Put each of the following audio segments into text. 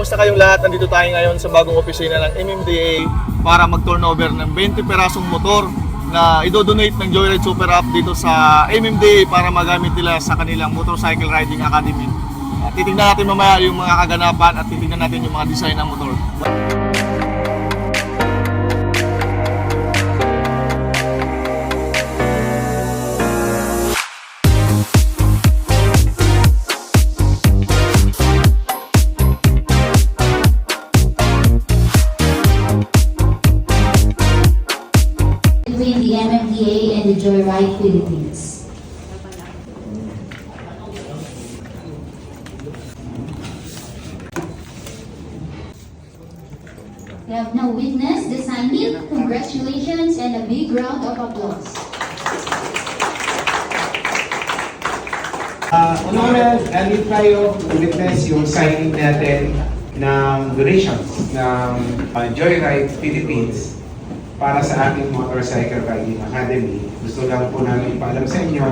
Kumusta kayong lahat? Nandito tayo ngayon sa bagong opisina ng MMDA para mag-turnover ng 20 perasong motor na idodonate ng Joyride Super App dito sa MMDA para magamit nila sa kanilang Motorcycle Riding Academy. At titingnan natin mamaya yung mga kaganapan at titingnan natin yung mga design ng motor. Between the MMDA and the Joyride Philippines. We have now witnessed the signing. Congratulations and a big round of applause. Uh, Una-una, nandito tayo witness yung signing natin ng donations ng uh, Joyride Philippines para sa ating Motorcycle Riding Academy. Gusto lang po namin paalam sa inyo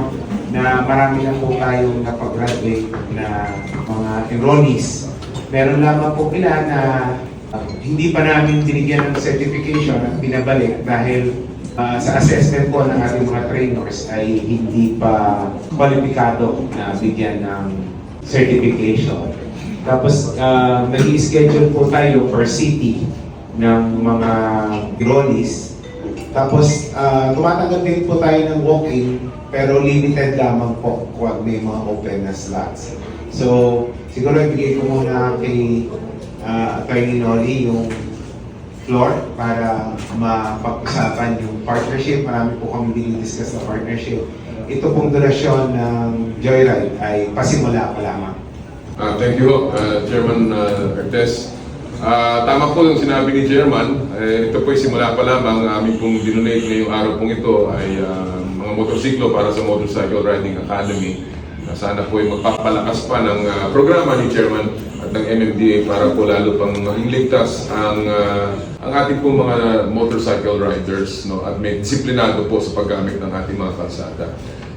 na marami na po tayong napag-graduate na mga enrollees. Meron lamang po ilan na uh, hindi pa namin binigyan ng certification at pinabalik dahil Ah, sa assessment po ng ating mga trainers ay hindi pa kwalipikado na bigyan ng certification. Tapos uh, nag-schedule po tayo per city ng mga enrollees. Tapos uh, tumatanggap din po tayo ng walk-in pero limited lamang po kung may mga open na slots. So siguro ibigay ko muna kay uh, Attorney Nolly yung floor para mapag-usapan yung partnership. Marami po kami dinidiscuss na partnership. Ito pong donasyon ng Joyride ay pasimula pa lamang. Ah, thank you, uh, Chairman uh, Artes. Ah, tama po yung sinabi ni Chairman. Eh, ito po ay simula pa lamang. Aming pong dinonate ngayong araw pong ito ay ah, mga motorsiklo para sa Motorcycle Riding Academy. Na sana po ay magpapalakas pa ng ah, programa ni Chairman ng MMDA para po lalo pang maging ligtas ang ah, ang ating pong mga motorcycle riders no at may disiplinado po sa paggamit ng ating mga kalsada.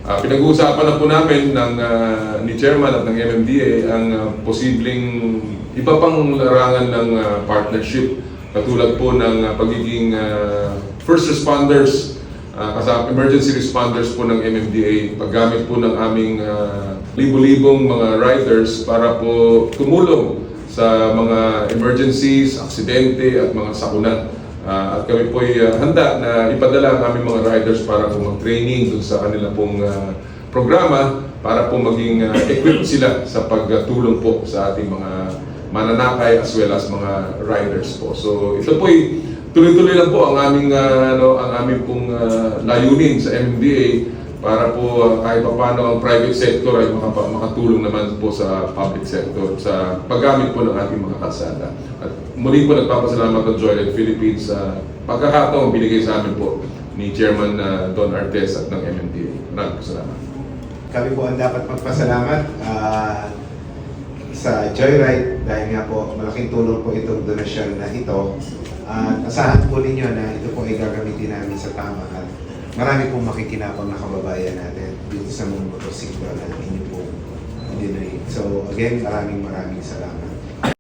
Ah, pinag-uusapan na po namin ng ah, ni Chairman at ng MMDA ang ah, posibleng iba pang larangan ng ah, partnership katulad po ng ah, pagiging ah, first responders ah, kasama emergency responders po ng MMDA paggamit po ng aming ah, libo-libong mga riders para po tumulong sa mga emergencies, aksidente at mga sakuna. Ah, at kami po ay ah, handa na ipadala ang aming mga riders para po mag-training dun sa kanila pong ah, programa para po maging ah, equipped sila sa pagtulong po sa ating mga mananakay as well as mga riders po. So ito po ay tuloy-tuloy lang po ang aming ah, ano ang aming pong ah, layunin sa MDA para po ah, kahit paano ang private sector ay makapa- makatulong naman po sa public sector sa paggamit po ng ating mga kalsada. At muli po nagpapasalamat ng Joyride Philippines sa pagkakataong binigay sa amin po ni Chairman ah, Don Artes at ng MMDA. Maraming salamat. Kami po ang dapat magpasalamat ah, sa Joyride dahil nga po malaking tulong po itong donasyon na ito. At asahan po ninyo na ito po ay gagamitin namin sa tama at marami pong makikinabang na kababayan natin dito sa mga motorsiklo na inyo po. So again, maraming maraming salamat.